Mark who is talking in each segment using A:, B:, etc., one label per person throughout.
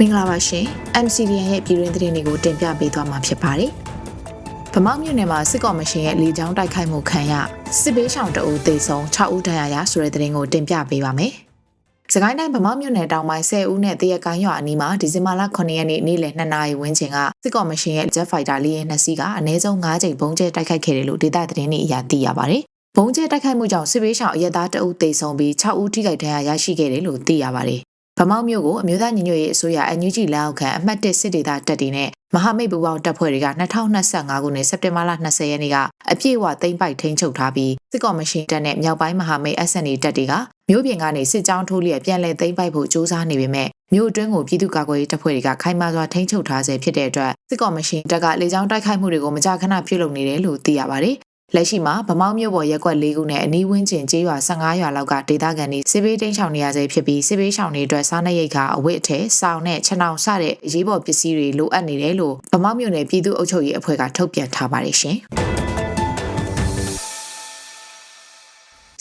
A: မင်္ဂလာပါရှင် MCDN ရဲ့ပြည်တွင်းသတင်းတွေကိုတင်ပြပေးသွားမှာဖြစ်ပါတယ်။ဗမောက်မြို့နယ်မှာစစ်ကော်မရှင်ရဲ့လေကြောင်းတိုက်ခိုက်မှုခံရစစ်ဘေးရှောင်တအုပ်သေဆုံး6ဦးဒဏ်ရာရဆိုတဲ့သတင်းကိုတင်ပြပေးပါမယ်။စကိုင်းတိုင်းဗမောက်မြို့နယ်တောင်ပိုင်း10ဦးနဲ့တရက်ကိုင်းရွာအနီးမှာဒီဇင်ဘာလ9ရက်နေ့နေ့လယ်2နာရီဝန်းကျင်ကစစ်ကော်မရှင်ရဲ့ Jet Fighter လေးရဲ့နှစ်စီးကအနည်းဆုံး9ကြိမ်ပုံကျဲတိုက်ခိုက်ခဲ့တယ်လို့ဒေသသတင်းတွေအရသိရပါတယ်။ဘုံကျဲတိုက်ခိုက်မှုကြောင့်စစ်ဘေးရှောင်အရက်သားတအုပ်သေဆုံးပြီး6ဦးထိခိုက်ဒဏ်ရာရရှိခဲ့တယ်လို့သိရပါတယ် ဗမောက်မြို့ကိုအမျိုးသားညီညွတ်ရေးအစိုးရအန်ယူဂျီလက်အောက်ခံအမှတ်၁စစ်ဒေသတပ်တွေနဲ့မဟာမိတ်ပူးပေါင်းတပ်ဖွဲ့တွေက2025ခုနှစ်စက်တင်ဘာလ20ရက်နေ့ကအပြည့်အဝသိမ်းပိုက်ထိန်းချုပ်ထားပြီးစစ်ကော်မရှင်တပ်နဲ့မြောက်ပိုင်းမဟာမိတ် SNA တပ်တွေကမြို့ပြင်ကနေစစ်ကြောင်းထိုးလျက်ပြန်လည်သိမ်းပိုက်ဖို့ကြိုးစားနေပေမဲ့မြို့အတွင်းကိုပြည်သူ့ကာကွယ်ရေးတပ်ဖွဲ့တွေကခိုင်မာစွာထိန်းချုပ်ထားဆဲဖြစ်တဲ့အတွက်စစ်ကော်မရှင်တပ်ကလေကြောင်းတိုက်ခိုက်မှုတွေကိုမကြာခဏပြုလုပ်နေတယ်လို့သိရပါတယ် လက်ရှိမှာဗမောက်မြို့ပေါ်ရက်ကွက်၄ခုနဲ့အနီးဝန်းကျင်ကျေးရွာ15ရွာလောက်ကဒေသခံတွေစစ်ဘေးတိမ်းရှောင်နေရဆဲဖြစ်ပြီးစစ်ဘေးရှောင်တွေအတွက်စားနပ်ရိက္ခာအဝတ်အထည်စောင်နဲ့ခြံောင်စတဲ့အရေးပေါ်ပစ္စည်းတွေလိုအပ်နေတယ်လို့ဗမောက်မြို့နယ်ပြည်သူ့အုပ်ချုပ်ရေးအဖွဲ့ကထုတ်ပြန်ထားပါတယ်ရှင်။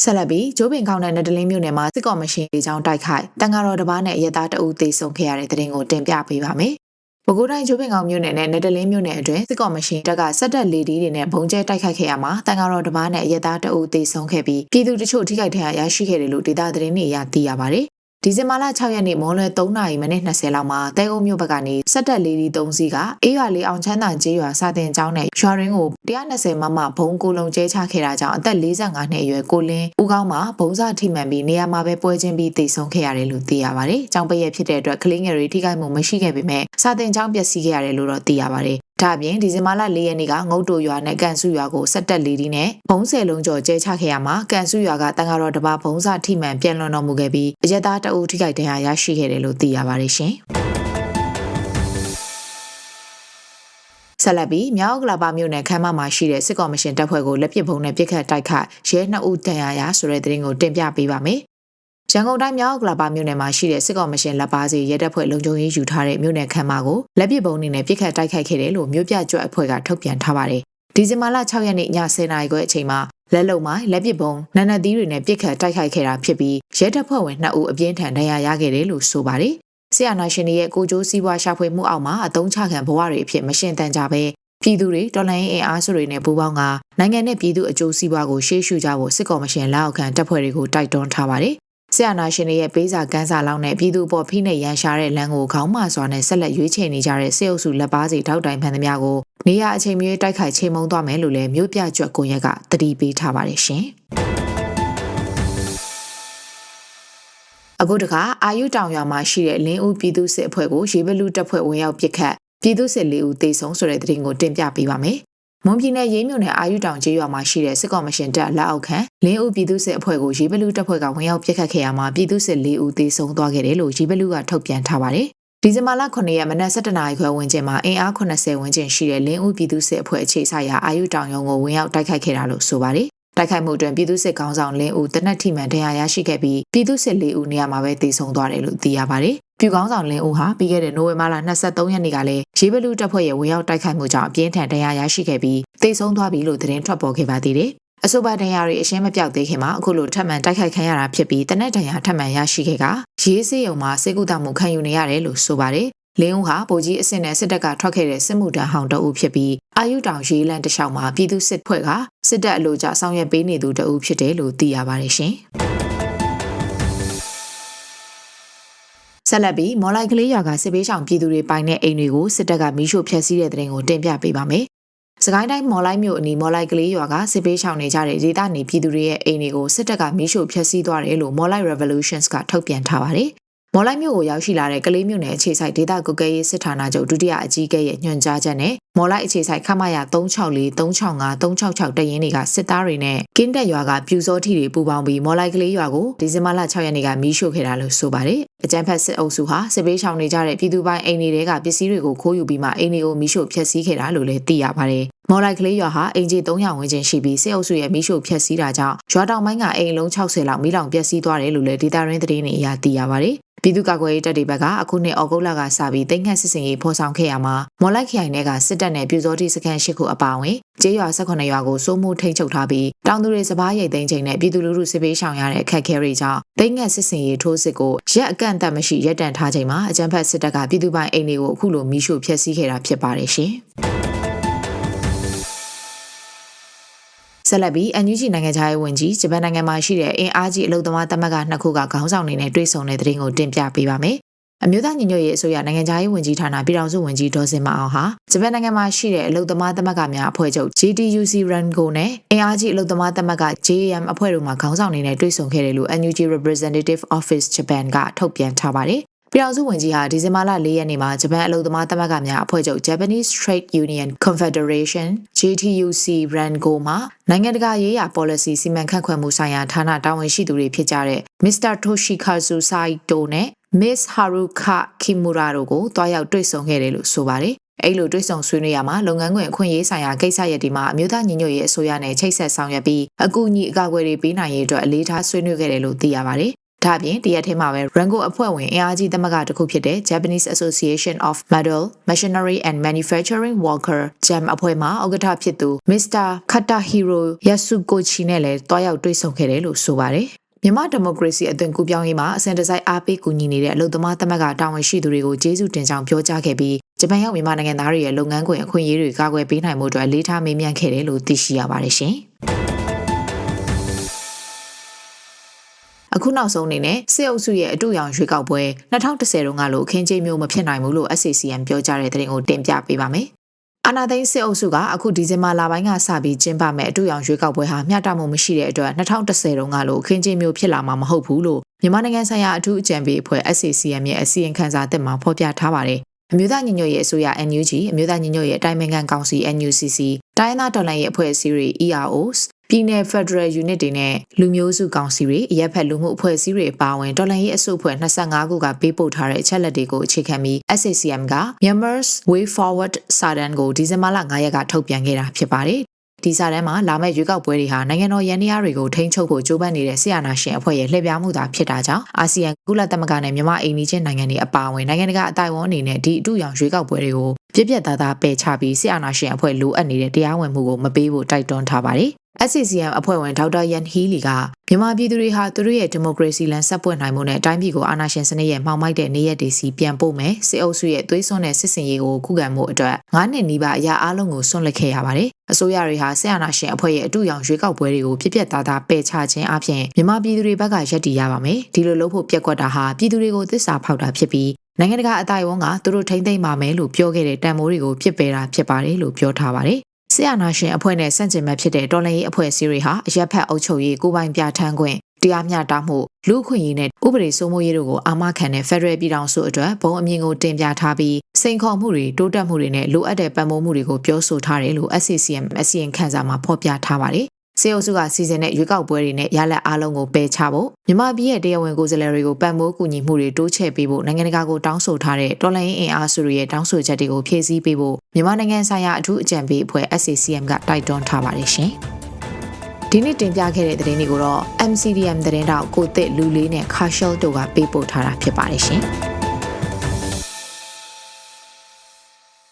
A: ဆက်လက်ပြီးဂျိုးပင်ကောင်းတဲ့နတလင်းမြို့နယ်မှာစစ်ကော်မရှင်လေကြောင်းတိုက်ခိုက်တန်ဃာတော်တစ်ပါးနဲ့အရက်သားတအုပ်သေဆုံးခဲ့ရတဲ့တဲ့တင်ကိုတင်ပြပေးပါမယ်။ ပဲခူးတိုင်းကျိုးပင်ကောင်မြို့နယ်နဲ့နယ်တလင်းမြို့နယ်အတွင်းစစ်ကော်မရှင်တပ်ကစက်တက်လေဒီတွေနဲ့ဘုံကျဲတိုက်ခိုက်ခဲ့ရမှာတန်ဃာတော်တစ်ပါးနဲ့ရဲသားတအုပ်သေဆုံးခဲ့ပြီးပြည်သူတချို့ထိခိုက်ဒဏ်ရာရရှိခဲ့တယ်လို့ဒေသသတင်းတွေအရသိရပါတယ် ဒီဇင်ဘာလ6ရက်နေ့မွန်လွယ်3နာရီမိနစ်20လောက်မှာတဲကုန်းမြို့ဘက်ကနေစက်တက်လေးဒီ3စီးကအေးရွာလေးအောင်ချမ်းသာကျေးရွာစာတင်ကျောင်းနဲ့ရွာရင်းကို120မမဘုံကိုလုံးကျဲချခဲ့တာကြောင့်အသက်45နှစ်အရွယ်ကိုလင်းဦးကောင်းမှာဘုံစာထိမှန်ပြီးနေရာမှာပဲပွဲချင်းပြီးတိတ်ဆုံးခဲ့ရတယ်လို့သိရပါတယ်။ကျောင်းပရက်ဖြစ်တဲ့အတွက်ကလေးငယ်တွေထိခိုက်မှုမရှိခဲ့ပေမဲ့စာတင်ကျောင်းပျက်စီးခဲ့ရတယ်လို့တော့သိရပါတယ် ဒါအပြင်ဒီဇင်ဘာလ၄ရက်နေ့ကငုတ်တိုရွာနဲ့ကန်စုရွာကိုဆက်တက်လေးဒီနဲ့ဘုံဆယ်လုံးကျော်ကျဲချခဲ့ရမှာကန်စုရွာကတန်ဃာတော်တပါဘုံစာထိမှန်ပြန်လွန်တော်မူခဲ့ပြီးအရက်သားတအုပ်ထိခိုက်ဒဏ်ရာရရှိခဲ့တယ်လို့သိရပါတယ်ရှင်ဆက်လက်ပြီးမြောက်ကလာပါမြို့နယ်ခမ်းမမှာရှိတဲ့စစ်ကော်မရှင်တပ်ဖွဲ့ကိုလက်ပစ်ဗုံးနဲ့ပစ်ခတ်တိုက်ခတ်ရဲနှစ်ဦးတန်ရာရဆိုတဲ့သတင်းကိုတင်ပြပေးပါမယ် ရန်ကုန်တိုင်းမြောက်ကလာပါမြို့နယ်မှာရှိတဲ့စစ်ကောင်မရှင်လက်ပါစီရဲတပ်ဖွဲ့လုံခြုံရေးယူထားတဲ့မြို့နယ်ခမ်းမကိုလက်ပစ်ပုံးနေနဲ့ပြစ်ခတ်တိုက်ခိုက်ခဲ့တယ်လို့မြို့ပြကြွအဖွဲ့ကထုတ်ပြန်ထားပါတယ်။ဒီဇင်ဘာလ6ရက်နေ့ည10:00နာရီခွဲအချိန်မှာလက်လုံမိုင်းလက်ပစ်ပုံးနန္နသီးတွေနဲ့ပြစ်ခတ်တိုက်ခိုက်ခဲ့တာဖြစ်ပြီးရဲတပ်ဖွဲ့ဝင်2ဦးအပြင်းထန်ဒဏ်ရာရခဲ့တယ်လို့ဆိုပါတယ်။ဆီယနာရှင်ရဲ့ကိုကျိုးစည်းဝါရှာဖွေမှုအောက်မှာအတုံးချခံဘဝတွေအဖြစ်မရှင်းတန်ကြပဲပြည်သူတွေတော်လှန်ရေးအင်အားစုတွေနဲ့ပူးပေါင်းကနိုင်ငံနဲ့ပြည်သူအကျိုးစီးပွားကိုရှေ့ရှုကြဖို့စစ်ကော်မရှင်လက်အောက်ခံတပ်ဖွဲ့တွေကိုတိုက်တွန်းထားပါတယ် ဆရာနာရှင်တွေရဲ့ပေးစာကမ်းစာလောက်နဲ့ပြည်သူပေါ်ဖိနှိပ်ရန်ရှာတဲ့လမ်းကိုခေါင်းမစွာနဲ့ဆက်လက်ရွေးချယ်နေကြတဲ့စေအုပ်စုလက်ပါစီထောက်တိုင်ဖန်သမျှကိုနေရအချိန်မျိုးတိုက်ခိုက်ချိန်မုံသွားမယ်လို့လည်းမြို့ပြကျွတ်ကွန်ရက်ကတတိပေးထားပါတယ်ရှင်အခုတခါအာယုတောင်ရွာမှာရှိတဲ့လင်းဦးပြည်သူစစ်အဖွဲ့ကိုရေဘလူတပ်ဖွဲ့ဝင်ရောက်ပစ်ခတ်ပြည်သူစစ်လေးဦးတေဆုံးဆိုတဲ့သတင်းကိုတင်ပြပေးပါမယ် မွန်ပြည်နယ်ရေးမြို့နယ်အာယူတောင်ကျေးရွာမှာရှိတဲ့စစ်ကော်မရှင်တပ်လက်အောက်ခံလင်းဦးပြည်သူ့စစ်အဖွဲ့ကိုရေဘလူတပ်ဖွဲ့ကဝင်ရောက်ပစ်ခတ်ခဲ့ရမှာပြည်သူ့စစ်၄ဦးသေဆုံးသွားခဲ့တယ်လို့ရေဘလူကထုတ်ပြန်ထားပါတယ်။ဒီဇင်ဘာလ9ရက်မနက်7:00နာရီခွဲဝန်းကျင်မှာအင်အား80ဝန်းကျင်ရှိတဲ့လင်းဦးပြည်သူ့စစ်အဖွဲ့အခြေစိုက်ရာအာယူတောင်ရုံကိုဝင်ရောက်တိုက်ခိုက်ခဲ့တာလို့ဆိုပါတယ်။တိုက်ခိုက်မှုတွင်ပြည်သူ့စစ်ကောင်းဆောင်လင်းဦးတနက်ထိမှန်တရားရရှိခဲ့ပြီးပြည်သူ့စစ်၄ဦးနေရာမှာပဲသေဆုံးသွားတယ်လို့သိရပါတယ် ပြူကောင်းဆောင်လင်းဦးဟာပြီးခဲ့တဲ့နိုဝင်ဘာလ23ရက်နေ့ကလည်းရေဘလူတပ်ဖွဲ့ရဲ့ဝင်ရောက်တိုက်ခိုက်မှုကြောင့်အပြင်းထန်ဒဏ်ရာရရှိခဲ့ပြီးတိတ်ဆုံးသွားပြီလို့သတင်းထွက်ပေါ်ခဲ့ပါသေးတယ်။အဆိုပါဒဏ်ရာတွေအရှင်းမပြောက်သေးခင်မှာအခုလိုထပ်မံတိုက်ခိုက်ခံရတာဖြစ်ပြီးတနက်ဒဏ်ရာထပ်မံရရှိခဲ့ကရေးစေးရုံမှာစေကုသမှုခံယူနေရတယ်လို့ဆိုပါတယ်။လင်းဦးဟာဗိုလ်ကြီးအစ်စ်နဲ့စစ်တပ်ကထွက်ခဲ့တဲ့စစ်မှုထမ်းဟောင်းတအုပ်ဖြစ်ပြီးအာယုတောင်ရေးလန်တလျှောက်မှာပြည်သူစစ်ဖွဲ့ကစစ်တပ်အလို့ကြဆောင်ရွက်ပေးနေသူတအုပ်ဖြစ်တယ်လို့သိရပါတယ်ရှင်။ ဆက်လက်ပြီးမော်လိုက်ကလေးရွာကစစ်ပေးဆောင်ပြည်သူတွေပိုင်တဲ့အိမ်တွေကိုစစ်တပ်ကမီးရှို့ဖျက်ဆီးတဲ့တဲ့ရင်ကိုတင်ပြပေးပါမယ်။စကိုင်းတိုင်းမော်လိုက်မြို့အနီးမော်လိုက်ကလေးရွာကစစ်ပေးဆောင်နေကြတဲ့ဒေသနေပြည်သူတွေရဲ့အိမ်တွေကိုစစ်တပ်ကမီးရှို့ဖျက်ဆီးသွားတယ်လို့မော်လိုက် Revolutions ကထုတ်ပြန်ထားပါတယ်။မော်လိုက်မြို့ကိုရောက်ရှိလာတဲ့ကလေးမြို့နယ်အခြေစိုက်ဒေသကုကဲရေးစစ်ဌာနချုပ်ဒုတိယအကြီးအကဲရဲ့ညွှန်ကြားချက်နဲ့မော်လိုက်အခြေဆိုင်ခမရ364 365 366တရင်တွေကစစ်သားတွေနဲ့ကင်းတက်ရွာကပြူစောထီတွေပူပေါင်းပြီးမော်လိုက်ကလေးရွာကိုဒီဇင်ဘာလ6ရက်နေ့ကမီးရှို့ခဲ့တာလို့ဆိုပါတယ်။အကြမ်းဖက်စစ်အုပ်စုဟာစစ်ပေးရှောင်နေကြတဲ့ပြည်သူပိုင်းအိမ်တွေကပစ္စည်းတွေကိုခိုးယူပြီးမှအိမ်တွေကိုမီးရှို့ဖျက်ဆီးခဲ့တာလို့လည်းသိရပါတယ်။မော်လိုက်ကလေးရွာဟာအင်ဂျီ300ဝန်းကျင်ရှိပြီးစစ်အုပ်စုရဲ့မီးရှို့ဖျက်ဆီးတာကြောင့်ရွာတောင်ပိုင်းကအိမ်လုံး60လောက်မီးလောင်ပျက်စီးသွားတယ်လို့လည်းဒေတာရင်းသတင်းတွေအရသိရပါတယ်ပြည်သူ့ကာကွယ်ရေးတပ်တွေဘက်ကအခုနှစ်ဩဂုတ်လကစပြီးတိတ်ငတ်စစ်စင်ရေးဖော်ဆောင်ခဲ့ရမှာမော်လိုက်ခိုင်တွေကစစ်တပ်နဲ့ပြူစောတိစခန်းရှိခုအပါအဝင်ကျေးရွာ18ရွာကိုစိုးမိုးထိန်းချုပ်ထားပြီးတောင်သူတွေစပားရိတ်သိမ်းချိန်နဲ့ပြည်သူလူထုစစ်ပေးရှောင်ရတဲ့အခက်အခဲတွေကြောင့်တိတ်ငတ်စစ်စင်ရေးထိုးစစ်ကိုရက်အကန့်အသတ်မရှိရပ်တန့်ထားချိန်မှာအကြမ်းဖက်စစ်တပ်ကပြည်သူပိုင်အိမ်တွေကိုအခုလိုမီးရှို့ဖျက်ဆီးခဲ့တာဖြစ်ပါတယ်ရှင်။ဆက်လက်ပြီး NUG နိုင်ငံခြားရေးဝန်ကြီးဂျပန်နိုင်ငံမှာရှိတဲ့အင်အားကြီးအလုံသမားသမဂ္ဂနှစ်ခုကခေါင်းဆောင်တွေနဲ့တွေ့ဆုံတဲ့တဲ့ရင်ကိုတင်ပြပေးပါမယ်။ အမျိုးသားညီညွတ်ရေးအစိုးရနိုင်ငံခြားရေးဝန်ကြီးဌာနပြည်ထောင်စုဝန်ကြီးဒေါ်စင်မအောင်ဟာဂျပန်နိုင်ငံမှာရှိတဲ့အလုံသမားသမဂ္ဂများအဖွဲ့ချုပ် JTUC Rango နဲ့အင်အားကြီးအလုံသမားသမဂ္ဂ JAM အဖွဲ့တို့မှခေါင်းဆောင်တွေနဲ့တွေ့ဆုံခဲ့တယ်လို့ NUG Representative Office Japan ကထုတ်ပြန်ထားပါတယ်။ပြည်ထောင်စုဝန်ကြီးဟာဒီဇင်ဘာလ၄ရက်နေ့မှာဂျပန်အလုံသမားသမဂ္ဂများအဖွဲ့ချုပ် Japanese Trade Union Confederation JTUC Rango မှာနိုင်ငံတကာရေးရာ policy စီမံခန့်ခွဲမှုဆိုင်ရာဌာနတာဝန်ရှိသူတွေဖြစ်ကြတဲ့ Mr. Toshikazu Saito နဲ့ Miss Haruka Kimura တို့ကိုတွားရောက်တွေ့ဆုံခဲ့တယ်လို့ဆိုပါတယ်။အဲ့လိုတွေ့ဆုံဆွေးနွေးရမှာလုပ်ငန်းခွင်အခွင့်အရေးဆိုင်ရာကိစ္စရပ်ဒီမှာအမျိုးသားညီညွတ်ရေးအစိုးရနဲ့ချိတ်ဆက်ဆောင်ရွက်ပြီးအကူအညီအကာအကွယ်တွေပေးနိုင်ရေးအတွက်အလေးထားဆွေးနွေးခဲ့တယ်လို့သိရပါတယ်။ဒါ့အပြင်တရက်ထဲမှာပဲ Rango အဖွဲ့ဝင်အင်အားကြီးသမဂ္ဂတစ်ခုဖြစ်တဲ့ Japanese Association of Metal Machinery and Manufacturing Worker JAM အဖွဲ့မှဥက္ကဋ္ဌဖြစ်သူ Mr. Katahiro Yasukochi နဲ့လည်းတွားရောက်တွေ့ဆုံခဲ့တယ်လို့ဆိုပါတယ်။ မြန်မာဒီမိုကရေစီအသွင်ကူးပြောင်းရေးမှာအစဉ်တစိုက်အားပေးကူညီနေတဲ့အလုပ်သမားသမဂ္ဂတာဝန်ရှိသူတွေကိုကျေးဇူးတင်ကြောင်းပြောကြားခဲ့ပြီးဂျပန်ရောက်မြန်မာနိုင်ငံသားတွေရဲ့လုပ်ငန်းခွင်အခွင့်အရေးတွေကာကွယ်ပေးနိုင်မှုအတွက်လေးထားမေးမြန်းခဲ့တယ်လို့သိရှိရပါတယ်ရှင်။အခုနောက်ဆုံးအနေနဲ့စစ်အုပ်စုရဲ့အတူရောင်ရွေးကောက်ပွဲ2010တုန်းကလိုအခင်းကျင်းမျိုးမဖြစ်နိုင်ဘူးလို့ SCCM ပြောကြားတဲ့သတင်းကိုတင်ပြပေးပါမယ်။ အာနာသိန်းစစ်အုပ်စုကအခုဒီဇင်ဘာလပိုင်းကစပြီးကျင်းပမဲ့အတူရောင်ရွေးကောက်ပွဲဟာမျှတမှုမရှိတဲ့အတွက်2010တုန်းကလိုအခင်းကျင်းမျိုးဖြစ်လာမှာမဟုတ်ဘူးလို့မြန်မာနိုင်ငံဆိုင်ရာအထူးအကြံပေးအဖွဲ့ SCCM ရဲ့အစီရင်ခံစာသစ်မှာဖော်ပြထားပါတယ်။အမျိုးသားညီညွတ်ရေးအစိုးရ NUG အမျိုးသားညီညွတ်ရေးအတိုင်းအမြံကောင်စီ NUCC တိုင်းသားတော်လှန်ရေးအဖွဲ့အစည်းတွေ EROs ပြည်내ဖက်ဒရယ်ယူနစ်တွေနဲ့လူမျိုးစုကောင်စီတွေအရက်ဖက်လူမှုအဖွဲ့အစည်းတွေအပါအဝင်တော်လှန်ရေးအစုအဖွဲ့25ခုကပေးပို့ထားတဲ့အချက်လက်တွေကိုအခြေခံပြီး SACM က Myanmar's Way Forward စာတမ်းကိုဒီဇင်ဘာလ9ရက်ကထုတ်ပြန်ခဲ့တာဖြစ်ပါတယ်ဒီစာတမ်းမှာလာမယ့်ရွေးကောက်ပွဲတွေဟာနိုင်ငံတော်ရန်တရားတွေကိုထိန်းချုပ်ဖို့ကြိုးပမ်းနေတဲ့ဆီယနာရှင်အဖွဲ့ရဲ့လှည့်ပြားမှုသာဖြစ်တာကြောင့်အာဆီယံကုလသမဂ္ဂနဲ့မြန်မာအိမ်နီးချင်းနိုင်ငံတွေအပါအဝင်နိုင်ငံတကာအတိုင်းအဝန်အနေနဲ့ဒီအတူရောင်ရွေးကောက်ပွဲတွေကိုပြည့်ပြတ်သားသားပယ်ချပြီးဆီယနာရှင်အဖွဲ့လိုအပ်နေတဲ့တရားဝင်မှုကိုမပေးဖို့တိုက်တွန်းထားပါတယ် SCCM အဖွဲ့ဝင်ဒေါက်တာယန်ဟီလီကမြန်မာပြည်သူတွေဟာသူတို့ရဲ့ဒီမိုကရေစီလမ်းဆက်ပွင့်နိုင်မှုနဲ့တိုင်းပြည်ကိုအာဏာရှင်စနစ်ရဲ့မှောင်မိုက်တဲ့နေရက်တွေစီပြန်ပို့မယ်စစ်အုပ်စုရဲ့သွေးစွန်းတဲ့စစ်စင်ရေးကိုခုခံမှုအတွက်9နှစ်နီးပါးအရာအလုံးကိုဆွန့်လွတ်ခဲ့ရပါတယ်အစိုးရတွေဟာဆရာနာရှင်အဖွဲ့ရဲ့အတူရောင်ရွေးကောက်ပွဲတွေကိုပြက်ပြက်သားသားပယ်ချခြင်းအပြင်မြန်မာပြည်သူတွေဘက်ကရပ်တည်ရပါမယ်ဒီလိုလုပ်ဖို့ပြက်ကွက်တာဟာပြည်သူတွေကိုသစ္စာဖောက်တာဖြစ်ပြီးနိုင်ငံတကာအတိုင်းအဝန်ကသူတို့ထိမ့်သိမ့်ပါမယ်လို့ပြောခဲ့တဲ့တန်မိုးတွေကိုပြစ်ပယ်တာဖြစ်ပါတယ်လို့ပြောထားပါတယ် ဆရာနာရှင်အဖွဲ့နဲ့ဆန့်ကျင်ဘက်ဖြစ်တဲ့တော်လှန်ရေးအဖွဲ့အစည်းတွေဟာအရက်ဖက်အုပ်ချုပ်ရေးကိုပိုင်ပြဋ္ဌာန်းခွင့်တရားမျှတမှုလူ့ခွင့်ရေးနဲ့ဥပဒေစိုးမိုးရေးတို့ကိုအာမခံတဲ့ Federal ပြည်ထောင်စုအတွက်ဘုံအမြင်ကိုတင်ပြထားပြီးစိန်ခေါ်မှုတွေတိုးတက်မှုတွေနဲ့လိုအပ်တဲ့ပံ့ပိုးမှုတွေကိုပြောဆိုထားတယ်လို့ SCCM အစီရင်ခံစာမှာဖော်ပြထားပါတယ် စေအုပ်စုကစီစဉ်တဲ့ရွေးကောက်ပွဲတွေနဲ့ရလက်အားလုံးကိုပယ်ချဖို့မြန်မာပြည်ရဲ့တရားဝင်ကိုယ်စားလှယ်တွေကိုပံ့ပိုးကူညီမှုတွေတိုးချဲ့ပေးဖို့နိုင်ငံတကာကိုတောင်းဆိုထားတဲ့တော်လှန်ရေးအင်အားစုတွေရဲ့တောင်းဆိုချက်တွေကိုဖြည့်ဆည်းပေးဖို့မြန်မာနိုင်ငံဆိုင်ရာအထူးအကြံပေးအဖွဲ့ SACM ကတိုက်တွန်းထားပါတယ်ရှင်။ဒီနေ့တင်ပြခဲ့တဲ့သတင်းတွေကိုတော့ MCDM သတင်းတောက်ကိုတစ်လူလေးနဲ့ခါရှယ်တို့ကပေးပို့ထားတာဖြစ်ပါတယ်ရှင်။